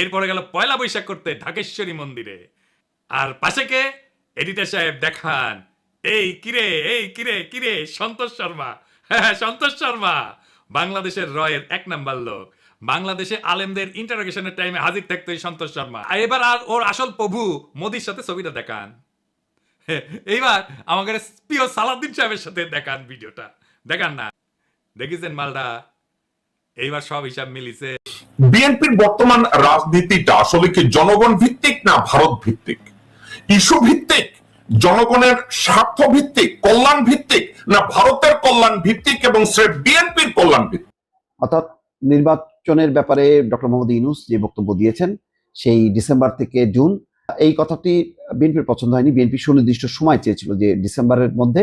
এরপরে গেল পয়লা বৈশাখ করতে ঢাকেশ্বরী মন্দিরে। আর পাশে কে? এডিটর সাহেব, দেখান। এই কিরে এই কিরে কিরে সন্তোষ শর্মা। হ্যাঁ সন্তোষ শর্মা। বাংলাদেশের রয়ের এক নাম্বার লোক। বাংলাদেশে আলেমদের ইন্টারোগেশনের টাইমে হাজির থাকতো এই সন্তোষ শর্মা। এবার আর ওর আসল প্রভু মোদির সাথে ছবিটা দেখান। এইবার আমাকে প্রিয় সালাউদ্দিন সাহেবের সাথে দেখান ভিডিওটা। দেখান না। দেখেছেন মালটা এইবার সব হিসাব মিলিছে। বিএনপির বর্তমান রাজনীতিটা আসলে কি জনগণ ভিত্তিক না ভারত ভিত্তিক? ইস্যু ভিত্তিক? জনগণের স্বার্থ ভিত্তিক? কল্যাণ ভিত্তিক? না ভারতের কল্যাণ ভিত্তিক এবং স্রেফ বিএনপির কল্যাণ ভিত্তিক? অর্থাৎ নির্বাচনের ব্যাপারে ডক্টর মোহাম্মদ ইউনুস যে বক্তব্য দিয়েছেন সেই ডিসেম্বর থেকে জুন এই কথাটি বিএনপির পছন্দ হয়নি। বিএনপি সুনির্দিষ্ট সময় চেয়েছিল যে ডিসেম্বরের মধ্যে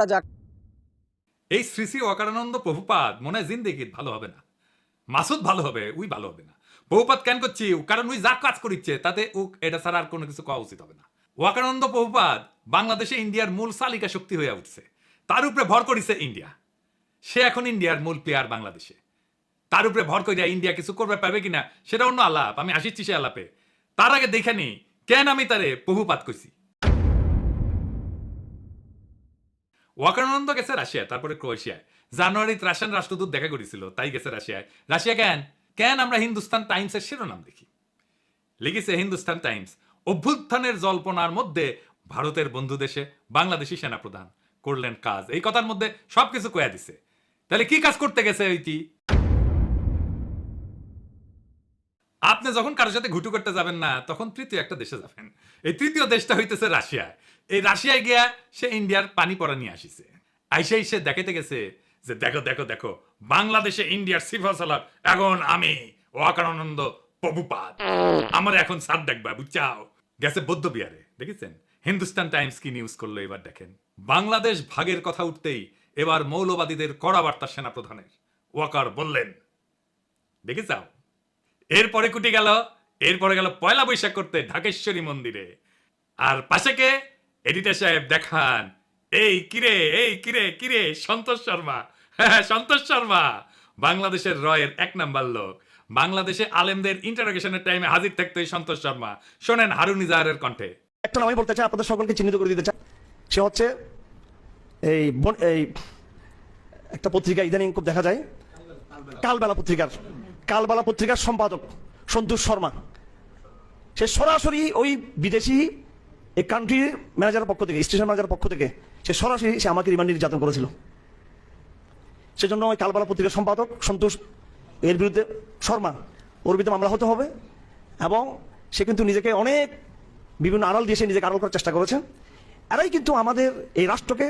যাক। এই শ্রী শ্রী অকারানন্দ প্রভুপাদ, মনে হয় জিন্দেগি ভালো হবে না। মাসুদ ভালো হবে, উই ভালো হবে না। প্রভুপাদ কেন করছি? কারণ উই যা কাজ করিচ্ছে, তাতে উ এটা ছাড়া আর কোনো কিছু কওয়া উচিত হবে না। ওয়াকানন্দ প্রভুপাদ, বাংলাদেশে ইন্ডিয়ার মূল চালিকা শক্তি হয়ে উঠছে। তার উপরে ভর করিছে ইন্ডিয়া। সে এখন ইন্ডিয়ার মূল প্লেয়ার বাংলাদেশে। তার উপরে ভর করিয়া ইন্ডিয়া কিছু করবে, পাবে কিনা সেটা অন্য আলাপ। আমি আসিচ্ছি সে আলাপে। তার আগে দেখে নি, কেন আমি তারে প্রভুপাত কইছি? ওয়াকানন্দ গেছে রাশিয়া তারপরে ক্রোয়েশিয়ায়। জানুয়ারিতে রাশিয়ান রাষ্ট্রদূত দেখা করেছিল, তাই গেছে রাশিয়ায়। রাশিয়া কেন? কেন আমরা হিন্দুস্তান টাইমসের শিরোনাম দেখি? লিখেছে হিন্দুস্তান টাইমস, অভ্যুত্থানের জল্পনার মধ্যে ভারতের বন্ধু দেশে বাংলাদেশি সেনাপ্রধান করলেন কাজ। এই কথার মধ্যে সবকিছু কয়া দিছে। তাহলে কি কাজ করতে গেছে ওইটি আপনি যখন কারোর সাথে ঘুটু করতে যাবেন না, তখন তৃতীয় একটা দেশে যাবেন। এই তৃতীয় দেশটা হইতেছে রাশিয়ায়। এই রাশিয়ায় গিয়া সে ইন্ডিয়ার পানি পড়া নিয়ে আসিছে। আইসেই সে দেখাতে গেছে যে, দেখো দেখো দেখো, বাংলাদেশে ইন্ডিয়ার সিফা সালার এখন আমি ওয়াকানন্দ প্রভুপাদ। আমার এখন সার দেখবা, বুঝছাও? গেছে বৌদ্ধ বিহারে, দেখেছেন? হিন্দুস্তান টাইমস কি নিউজ করল এবার দেখেন। বাংলাদেশ ভাগের কথা উঠতেই এবার মৌলবাদীদের কড়া বার্তা সেনাপ্রধানের ওয়াকার বললেন, দেখেছাও? এরপরে কুটি গেল, এরপরে গেল পয়লা বৈশাখ করতে ঢাকেশ্বরী মন্দিরে। আর পাশে কে এডিটর সাহেব, দেখান। এই কিরে এই কিরে কিরে, সন্তোষ শর্মা। হ্যাঁ সন্তোষ শর্মা। বাংলাদেশের রয়ের এক নাম্বার লোক। বাংলাদেশে আলেমদের ইন্টারোগেশনের টাইমে হাজির থাকতো এই সন্তোষ শর্মা। শোনেন হারুন ইজাহারের কণ্ঠে। একটা আমি বলতে চাই, আপনাদের সকলকে চিহ্নিত করে দিতে চাই। সে হচ্ছে এই এই একটা পত্রিকা, ইদানিং খুব দেখা যায়। কালবেলা পত্রিকার কালবেলা পত্রিকার সম্পাদক সন্তোষ শর্মা। সে সরাসরি ওই বিদেশি এই কান্ট্রির ম্যানেজারের পক্ষ থেকে স্টেশন ম্যানেজারের পক্ষ থেকে সে সরাসরি সে আমাকে রিমান্ড নির্যাতন করেছিল। সেজন্য ওই কালবেলা পত্রিকার সম্পাদক সন্তোষ এর বিরুদ্ধে শর্মা ওর বিরুদ্ধে মামলা হতে হবে এবং সে কিন্তু নিজেকে অনেক বিভিন্ন আড়াল দিয়ে সে নিজেকে আড়াল করার চেষ্টা করেছেন এরাই কিন্তু আমাদের এই রাষ্ট্রকে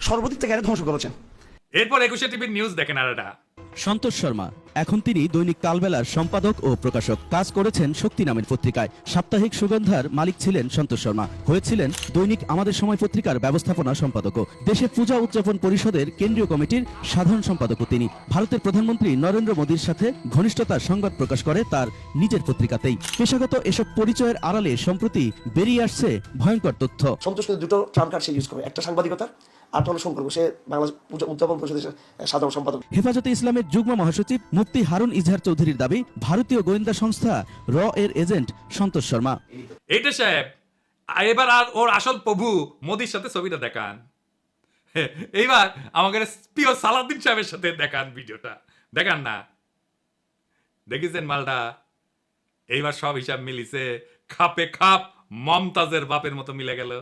সর্বদিক থেকে এনে ধ্বংস করেছেন এরপর একুশে টিভির নিউজ দেখেন আর এটা সন্তোষ শর্মা এখন তিনি দৈনিক কালবেলার সম্পাদক ও প্রকাশক। কাজ করেছেন শক্তি নামের পত্রিকায়। সাপ্তাহিক সুগন্ধার মালিক ছিলেন সন্তোষ শর্মা। হয়েছিলেন দৈনিক আমাদের সময় পত্রিকার ব্যবস্থাপনা সম্পাদকও দেশে পূজা উদযাপন পরিষদের কেন্দ্রীয় কমিটির সাধারণ সম্পাদকও তিনি। ভারতের প্রধানমন্ত্রী নরেন্দ্র মোদীর সাথে ঘনিষ্ঠতার সংবাদ প্রকাশ করে তার নিজের পত্রিকাতেই। পেশাগত এসব পরিচয়ের আড়ালে সম্প্রতি বেরিয়ে আসছে ভয়ঙ্কর তথ্য। সন্তোষ দুটো ট্রাম কার্ড সে ইউজ করে একটা সাংবাদিকতার আর হলো সম্পর্ক সে বাংলাদেশ উদযাপন পরিষদের সাধারণ সম্পাদক। হেফাজতে ইসলামের যুগ্ম মহাসচিব মুফতি হারুন ইজহার চৌধুরীর দাবি, ভারতীয় গোয়েন্দা সংস্থা র এর এজেন্ট সন্তোষ শর্মা। এইটা সাহেব, এবার আর ওর আসল প্রভু মোদির সাথে ছবিটা দেখান। এইবার আমাকে প্রিয় সালাউদ্দিন সাহেবের সাথে দেখান ভিডিওটা। দেখান না। দেখেছেন মালটা? এইবার সব হিসাব মিলিছে, খাপে খাপ মমতাজের বাপের মতো মিলে গেল।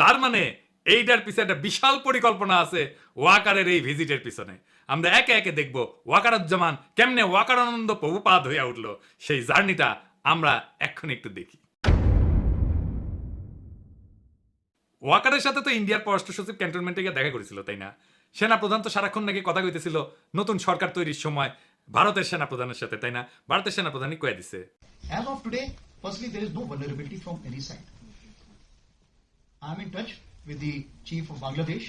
তার মানে এইটার পিছনে একটা বিশাল পরিকল্পনা আছে ওয়াকারের এই ভিজিটের পিছনে। আমরা একে একে দেখব ওয়াকারুজ্জামান কেমনে ওয়াকারানন্দ প্রভুপাদ হইয়া উঠল। সেই জার্নিটা আমরা এক্ষুনি একটু দেখি। ওয়াকারের সাথে তো ইন্ডিয়ার পররাষ্ট্র সচিব ক্যান্টনমেন্টে গিয়ে দেখা করেছিল তাই না? সেনাপ্রধান তো সারাক্ষণ নাকি কথা কইতেছিল নতুন সরকার তৈরির সময় ভারতের সেনা সেনাপ্রধানের সাথে তাই না? ভারতের সেনাপ্রধানই কয়ে দিছে। As of today, firstly, there is no vulnerability from any side. I am in touch with the chief of Bangladesh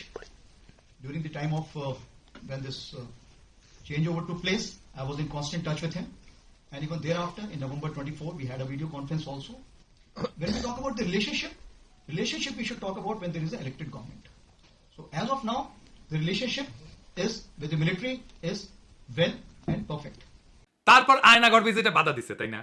during the time of uh, when this uh, changeover took place. I was in constant touch with him, and even thereafter, in November 24, we had a video conference also. When we talk about the relationship, relationship we should talk about when there is an elected government. So as of now, the relationship is with the military is well and perfect. তারপর আয়নাগর ভিজিটে বাধা দিছে তাই না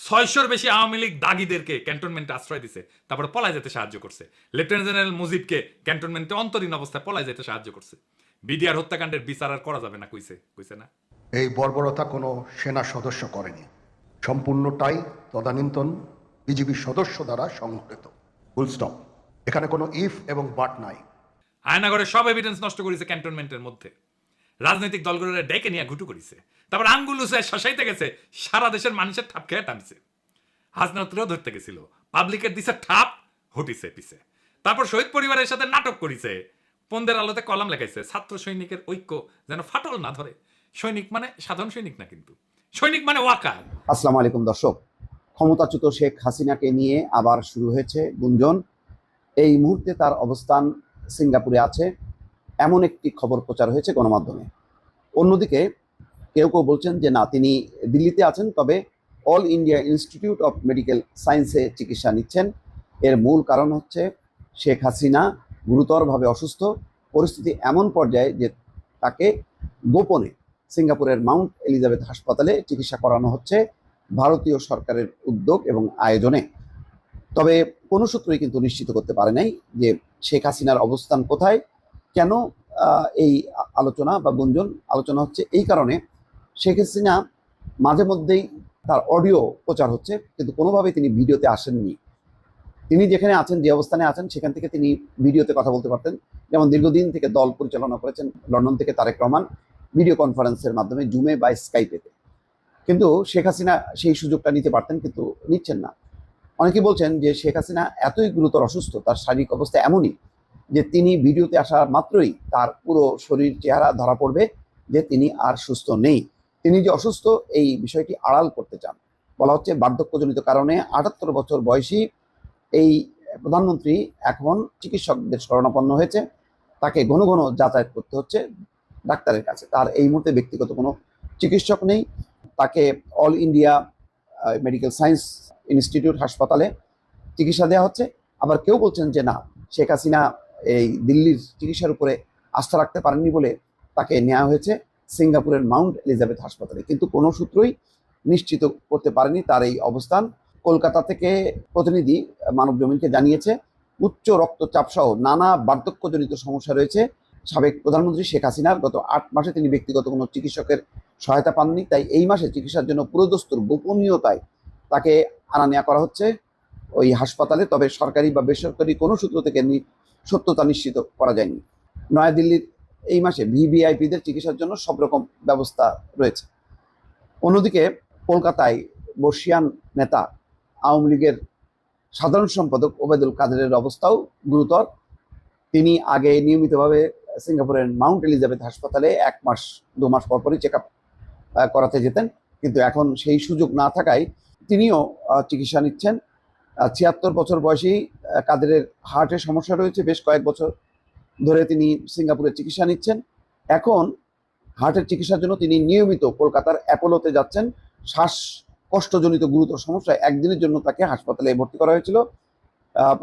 ছয়শোর বেশি আওয়ামী লীগ দাগিদেরকে ক্যান্টনমেন্টে আশ্রয় দিছে তারপর পলায় যেতে সাহায্য করছে লেফটেন্যান্ট জেনারেল মুজিবকে ক্যান্টনমেন্টে অন্তরীণ অবস্থায় পলায় যেতে সাহায্য করছে বিডিআর হত্যাকাণ্ডের বিচার আর করা যাবে না কইছে কইছে না? এই বর্বরতা কোনো সেনা সদস্য করেনি। সম্পূর্ণটাই তদানীন্তন বিজিবি সদস্য দ্বারা সংঘটিত। ফুল স্টপ এখানে কোনো ইফ এবং বাট নাই। আয়নাগরে সব এভিডেন্স নষ্ট করেছে ক্যান্টনমেন্টের মধ্যে। রাজনৈতিক দলগুলোরে ডেকে নিয়ে ঘুটু করেছে। তারপর আঙ্গুল আঙ্গুলুসে শশাইতে গেছে সারা দেশের মানুষের ঠাপ খেয়ে টানছে। হাজনাত্রেও ধরতে গেছিল। পাবলিকের দিছে ঠাপ হটিছে পিছে। তারপর শহীদ পরিবারের সাথে নাটক করিছে। পন্দের আলোতে কলাম লেখাইছে। ছাত্র সৈনিকের ঐক্য যেন ফাটল না ধরে। সৈনিক মানে সাধারণ সৈনিক না কিন্তু। সৈনিক মানে ওয়াকার। আসসালামু আলাইকুম দর্শক, ক্ষমতাচ্যুত শেখ হাসিনাকে নিয়ে আবার শুরু হয়েছে গুঞ্জন। এই মুহূর্তে তার অবস্থান সিঙ্গাপুরে আছে। এমন একটি খবর প্রচার হয়েছে গণমাধ্যমে। অন্যদিকে কেউ কেউ বলছেন যে, না, তিনি দিল্লিতে আছেন, তবে all India institute of medical সায়েন্সে চিকিৎসা নিচ্ছেন। এর মূল কারণ হচ্ছে শেখ হাসিনা গুরুতরভাবে অসুস্থ। পরিস্থিতি এমন পর্যায়ে যে তাকে গোপনে সিঙ্গাপুরের মাউন্ট এলিজাবেথ হাসপাতালে চিকিৎসা করানো হচ্ছে ভারতীয় সরকারের উদ্যোগ এবং আয়োজনে। তবে কোনো সূত্রই কিন্তু নিশ্চিত করতে পারে নাই যে শেখ হাসিনার অবস্থান কোথায়, কেন এই আলোচনা বা গুঞ্জন আলোচনা হচ্ছে এই কারণে শেখ হাসিনা মাঝে মধ্যেই তার অডিও প্রচার হচ্ছে, কিন্তু কোনোভাবেই তিনি ভিডিওতে আসেননি। তিনি যেখানে আছেন, যে অবস্থানে আছেন, সেখান থেকে তিনি ভিডিওতে কথা বলতে পারতেন। যেমন দীর্ঘদিন থেকে দল পরিচালনা করেছেন লন্ডন থেকে তারেক রহমান ভিডিও কনফারেন্সের মাধ্যমে, জুমে বা স্কাইপেতে কিন্তু শেখ হাসিনা সেই সুযোগটা নিতে পারতেন, কিন্তু নিচ্ছেন না। অনেকে বলছেন যে শেখ হাসিনা এতই গুরুতর অসুস্থ, তার শারীরিক অবস্থা এমনই যে তিনি ভিডিওতে আসার মাত্রই তার পুরো শরীর চেহারা ধরা পড়বে যে তিনি আর সুস্থ নেই। তিনি যে অসুস্থ, এই বিষয়টি আড়াল করতে চান। বলা হচ্ছে বার্ধক্যজনিত কারণে আটাত্তর বছর বয়সী এই প্রধানমন্ত্রী এখন চিকিৎসকদের শরণাপন্ন হয়েছে। তাকে ঘন ঘন যাতায়াত করতে হচ্ছে ডাক্তারের কাছে। তার এই মুহূর্তে ব্যক্তিগত কোনো চিকিৎসক নেই। তাকে all India medical science institute হাসপাতালে চিকিৎসা দেওয়া হচ্ছে। আবার কেউ বলছেন যে না, শেখ হাসিনা এই দিল্লির চিকিৎসার উপরে আস্থা রাখতে পারেননি বলে তাকে নেওয়া হয়েছে সিঙ্গাপুরের মাউন্ট এলিজাবেথ হাসপাতালে। কিন্তু কোনো সূত্রই নিশ্চিত করতে পারেনি তার এই অবস্থান। কলকাতা থেকে প্রতিনিধি মানব জমিনকে জানিয়েছে, উচ্চ রক্তচাপ সহ নানা বার্ধক্যজনিত সমস্যা রয়েছে। সাবেক প্রধানমন্ত্রী শেখ হাসিনার গত আট মাসে তিনি ব্যক্তিগত কোনো চিকিৎসকের সহায়তা পাননি, তাই এই মাসে চিকিৎসার জন্য পুরোদস্তুর গোপনীয়তায় তাকে আনা নেওয়া করা হচ্ছে। ওই হাসপাতালে তবে সরকারি বা বেসরকারি কোনো সূত্র থেকে সত্যতা নিশ্চিত করা যায়নি। নয়াদিল্লির এই মাসে ভিভিআইপিদের চিকিৎসার জন্য সব রকম ব্যবস্থা রয়েছে। অন্যদিকে কলকাতায় বর্ষিয়ান নেতা আওয়ামী লীগের সাধারণ সম্পাদক ওবেদুল কাদেরের অবস্থাও গুরুতর। তিনি আগে নিয়মিতভাবে সিঙ্গাপুরের মাউন্ট এলিজাবেথ হাসপাতালে এক মাস দু মাস পরপরই চেক আপ করাতে যেতেন। কিন্তু এখন সেই সুযোগ না থাকায় তিনিও চিকিৎসা নিচ্ছেন। ছিয়াত্তর বছর বয়সী আহ, কাদেরের হার্টের সমস্যা রয়েছে। বেশ কয়েক বছর ধরে তিনি সিঙ্গাপুরে চিকিৎসা নিচ্ছেন। এখন হার্টের চিকিৎসার জন্য তিনি নিয়মিত কলকাতার অ্যাপোলোতে যাচ্ছেন। শ্বাস কষ্টজনিত গুরুতর সমস্যায় একদিনের জন্য তাকে হাসপাতালে ভর্তি করা হয়েছিল।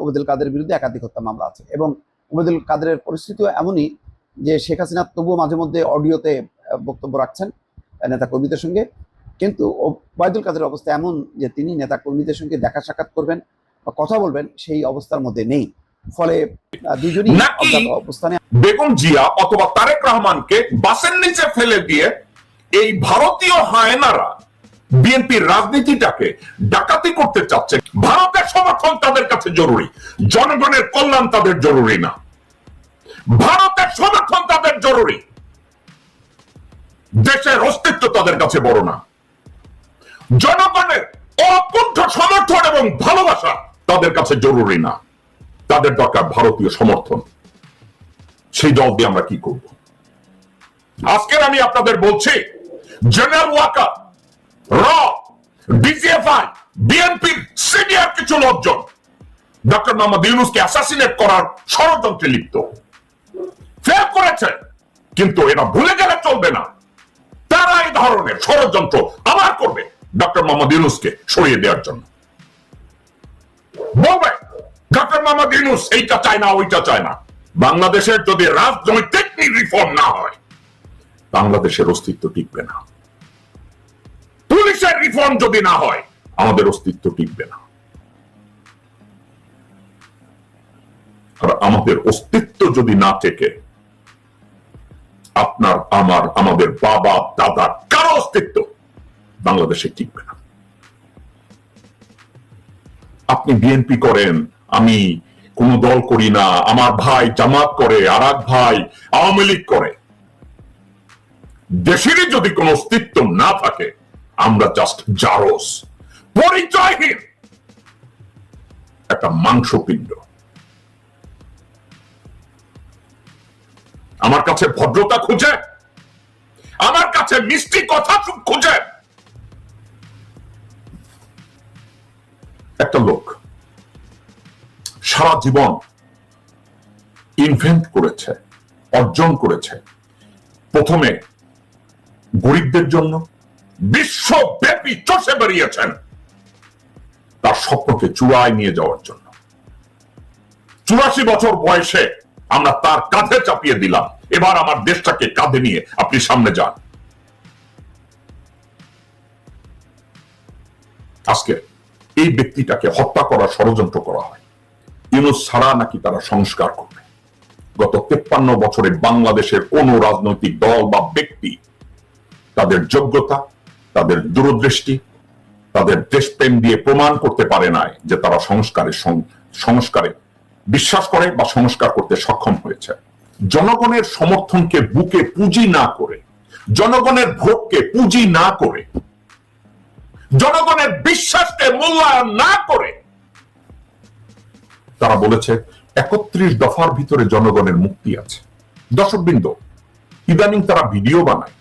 ওবেদুল কাদের বিরুদ্ধে একাধিক হত্যা মামলা আছে এবং ওবেদুল কাদের পরিস্থিতিও এমনই যে শেখ হাসিনা তবুও মাঝে মধ্যে অডিওতে বক্তব্য রাখছেন নেতা কর্মীদের সঙ্গে। কিন্তু ওবায়দুল কাদের অবস্থা এমন যে তিনি নেতা কর্মীদের সঙ্গে দেখা সাক্ষাৎ করবেন বা কথা বলবেন সেই অবস্থার মধ্যে নেই। ফলে দুজনই অবস্থানে বেগম জিয়া অথবা তারেক রহমানকে বাসের নিচে ফেলে দিয়ে এই ভারতীয় হায়নারা বিএনপির রাজনীতিটাকে ডাকাতি করতে চাচ্ছে। ভারতের সমর্থন তাদের কাছে জরুরি। জনগণের কল্যাণ তাদের জরুরি না। ভারতের সমর্থন তাদের জরুরি। দেশের অস্তিত্ব তাদের কাছে বড় না। জনগণের অকুণ্ঠ সমর্থন এবং ভালোবাসা তাদের কাছে জরুরি না। তাদের দরকার ভারতীয় সমর্থন। সেই দল দিয়ে আমরা কি করব? আজকের আমি আপনাদের বলছি জেনারেল ওয়াকার র ডিজিএফআই ষড়যন্ত্রে লিপ্ত। রিফর্ম না হয় বাংলাদেশের অস্তিত্ব টিকবে না। পুলিশের রিফর্ম যদি না হয়, আমাদের অস্তিত্ব টিকবে না। আর আমাদের অস্তিত্ব যদি না টেকে, আপনার, আমার, আমাদের বাবা, দাদা কারও অস্তিত্ব বাংলাদেশে টিকবে না। আপনি বিএনপি করেন, আমি কোন দল করি না, আমার ভাই জামাত করে, আর ভাই আওয়ামী লীগ করে। দেশেরই যদি কোনো অস্তিত্ব না থাকে আমরা জাস্ট জারস। পরিচয়হীন। একটা মাংসপিণ্ড। আমার কাছে ভদ্রতা খুঁজে। আমার কাছে মিষ্টি কথা খুঁজে। একটা লোক সারা জীবন ইনভেন্ট করেছে, অর্জন করেছে। প্রথমে গরিবদের জন্য বিশ্বব্যাপী চষে বেরিয়েছেন। তার স্বপ্নকে চূড়ায় নিয়ে যাওয়ার জন্য। চুরাশি বছর বয়সে আমরা তার কাঁধে চাপিয়ে দিলাম। এবার আমার দেশটাকে কাঁধে নিয়ে আপনি সামনে যান। আজকে এই ব্যক্তিটাকে হত্যা করার ষড়যন্ত্র করা হয়। ইউনুস ছাড়া নাকি তারা সংস্কার করবে? গত তেপ্পান্ন বছরে বাংলাদেশের কোন রাজনৈতিক দল বা ব্যক্তি তাদের যোগ্যতা তাদের দূরদৃষ্টি, তাদের দেশপ্রেম দিয়ে প্রমাণ করতে পারে নাই যে তারা সংস্কারের সংস্কারে বিশ্বাস করে বা সংস্কার করতে সক্ষম হয়েছে। জনগণের সমর্থনকে বুকে পুঁজি না করে, জনগণের ভোটকে পুঁজি না করে, জনগণের বিশ্বাসকে মূল্যায়ন না করে, তারা বলেছে একত্রিশ দফার ভিতরে জনগণের মুক্তি আছে। দর্শকবৃন্দ, ইদানিং তারা ভিডিও বানায়,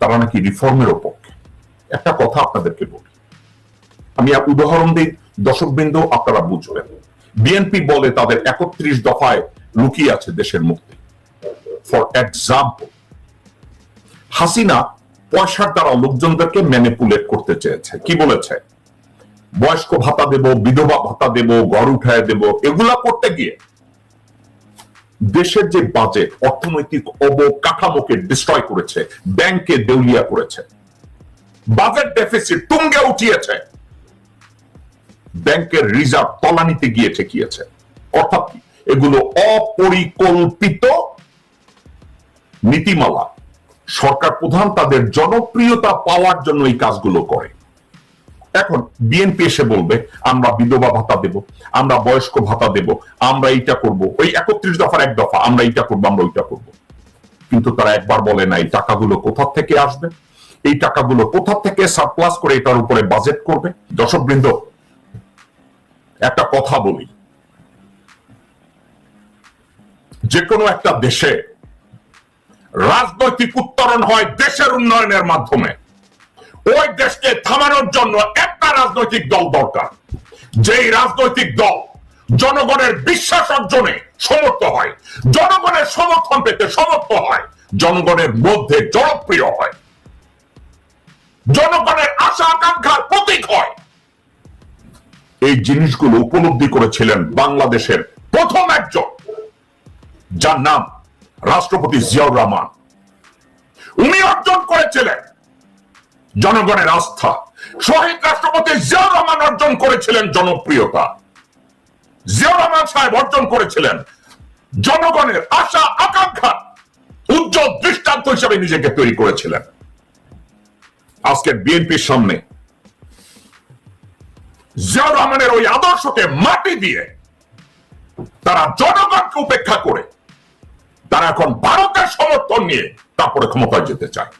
তারা নাকি রিফর্মের পক্ষে একটা কথা আপনাদেরকে বলি। আমি উদাহরণ দিই দর্শকবৃন্দ আপনারা বুঝবেন। বিএনপি বলে তাদের একত্রিশ দফায় লুকিয়ে আছে দেশের মুক্তি। ফর এক্সাম্পল হাসিনা পয়সার দ্বারা লোকজনদেরকে ম্যানিপুলেট করতে চেয়েছে। কি বলেছে? বয়স্ক ভাতা দেব, বিধবা ভাতা দেব গড় উঠায় দেব, এগুলা করতে গিয়ে দেশের যে বাজেট, অর্থনৈতিক অবকাঠামোকে ডিস্ট্রয় করেছে ব্যাংকে দেউলিয়া করেছে বাজেট ডেফিসিট তুঙ্গে উঠিয়েছে। ব্যাংকের রিজার্ভ তলানিতে গিয়ে ঠেকিয়েছে। অর্থাৎ এগুলো অপরিকল্পিত নীতিমালা। সরকার প্রধান তাদের জনপ্রিয়তা পাওয়ার জন্য এই কাজগুলো করে। এখন বিএনপি এসে বলবে, আমরা বিধবা ভাতা দেব, আমরা বয়স্ক ভাতা দেব, আমরা এইটা করব। ওই একত্রিশ দফার এক দফা, আমরা এইটা করব, আমরা ওইটা করব। কিন্তু তারা একবার বলে না এই টাকাগুলো কোথা থেকে আসবে? এই টাকাগুলো কোথা থেকে সারপ্লাস করে এটার উপরে বাজেট করবে? দর্শক বৃন্দ, একটা কথা বলি। যে কোনো একটা দেশে রাজনৈতিক উত্তরণ হয় দেশের উন্নয়নের মাধ্যমে। ওই দেশকে থামানোর জন্য একটা রাজনৈতিক দল দরকার। যেই রাজনৈতিক দল জনগণের বিশ্বাস অর্জনে সমর্থ হয়, জনগণের সমর্থন পেতে সমর্থ হয়, জনগণের মধ্যে জনপ্রিয় হয়। জনগণের আশা আকাঙ্ক্ষার প্রতীক হয়। এই জিনিসগুলো উপলব্ধি করেছিলেন বাংলাদেশের প্রথম একজন, যার নাম রাষ্ট্রপতি জিয়াউর রহমান। উনি অর্জন করেছিলেন জনগণের আস্থা। শহীদ রাষ্ট্রপতি জিয়াউর রহমান অর্জন করেছিলেন জনপ্রিয়তা। জিয়াউর রহমান সাহেব অর্জন করেছিলেন জনগণের আশা, আকাঙ্ক্ষা, উজ্জ্বল দৃষ্টান্ত হিসেবে নিজেকে তৈরি করেছিলেন। আজকে বিএনপির সামনে জিয়াউর রহমানের ওই আদর্শকে মাটি দিয়ে তারা জনগণকে উপেক্ষা করে তারা এখন ভারতের সমর্থন নিয়ে তারপরে ক্ষমতায় যেতে চায়।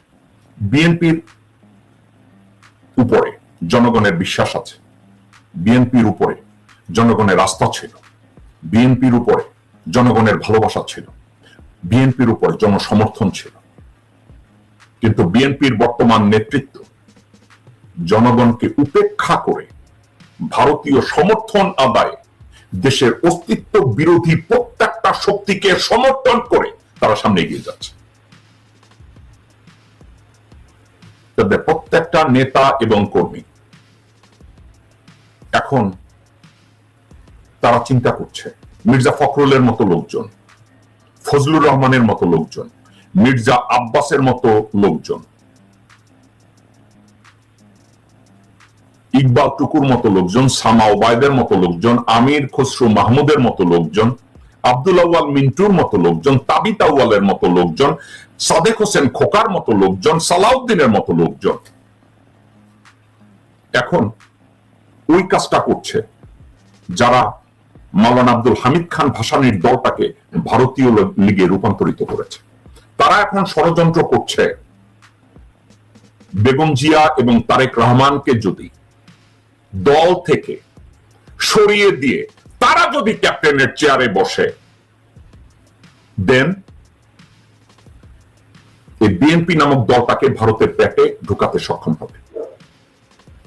বিএনপির উপরে জনগণের বিশ্বাস আছে। বিএনপির উপরে জনগণের আস্থা ছিল। বিএনপির উপরে জনগণের ভালোবাসা ছিল। বিএনপির উপরে জনসমর্থন ছিল। কিন্তু বিএনপির বর্তমান নেতৃত্ব জনগণকে উপেক্ষা করে ভারতীয় সমর্থন আদায় দেশের অস্তিত্ব বিরোধী প্রত্যেকটা শক্তিকে সমর্থন করে তারা সামনে এগিয়ে যাচ্ছে। তাদের প্রত্যেকটা নেতা এবং কর্মী এখন তারা চিন্তা করছে, মির্জা ফখরুলের মতো লোকজন, ফজলুর রহমানের মতো লোকজন মির্জা আব্বাসের মতো লোকজন। ইকবাল টুকুর মতো লোকজন, সামা ওবায়দের মতো লোকজন, আমির খসরু মাহমুদের মতো লোকজন, আব্দুল আউয়াল মিন্টুর মতো লোকজন, তাবিত আউয়ালের মতো লোকজন, সাদেক হোসেন খোকার মতো লোকজন, সালাউদ্দিনের মতো লোকজন। এখন ওই কাজটা করছে যারা মাওলানা আব্দুল হামিদ খান ভাসানির দলটাকে ভারতীয় লীগে রূপান্তরিত করেছে। তারা এখন ষড়যন্ত্র করছে। বেগম জিয়া এবং তারেক রহমানকে যদি দল থেকে সরিয়ে দিয়ে তারা যদি ক্যাপ্টেনের চেয়ারে বসে, দেন এই বিএনপি নামক দলটাকে ভারতের পেটে ঢুকাতে সক্ষম হবে।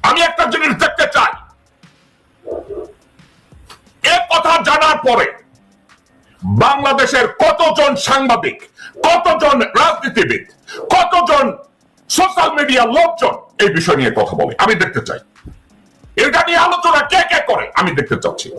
আমি একটা জিনিস দেখতে চাই। এ কথা জানার পরে বাংলাদেশের কতজন সাংবাদিক, কতজন রাজনীতিবিদ, কতজন সোশ্যাল মিডিয়া লোকজন এই বিষয় নিয়ে কথা বলে? আমি দেখতে চাই। এটা নিয়ে আলোচনা কে কে করে? আমি দেখতে চাচ্ছি।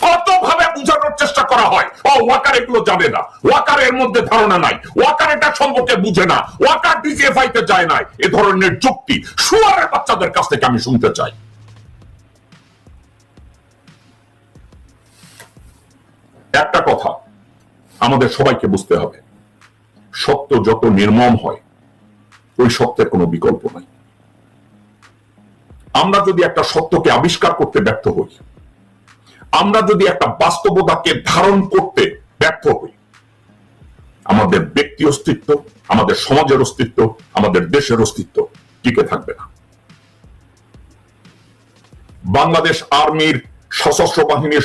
কত ভাবে বোঝানোর চেষ্টা করা হয়? ও, ওয়াকার এগুলো জানে না। ওয়াকার এর মধ্যে ধারণা নাই। ওয়াকার এটা সম্পর্কে বুঝে না। ওয়াকার ডিজিএফআই তে যায় নাই। এ ধরনের যুক্তি সুয়ারের বাচ্চাদের কাছ থেকে আমি শুনতে চাই। একটা কথা আমাদের সবাইকে বুঝতে হবে। সত্য যত নির্মম হয়, ওই সত্যের কোনো বিকল্প নাই। আমরা যদি একটা সত্যকে আবিষ্কার করতে ব্যর্থ হই, আমরা যদি একটা বাস্তবতাকে ধারণ করতে ব্যর্থ হই, আমাদের ব্যক্তি অস্তিত্ব, আমাদের সমাজের অস্তিত্ব, আমাদের দেশের অস্তিত্ব টিকে থাকবে না। বাংলাদেশ আর্মির সশস্ত্র বাহিনীর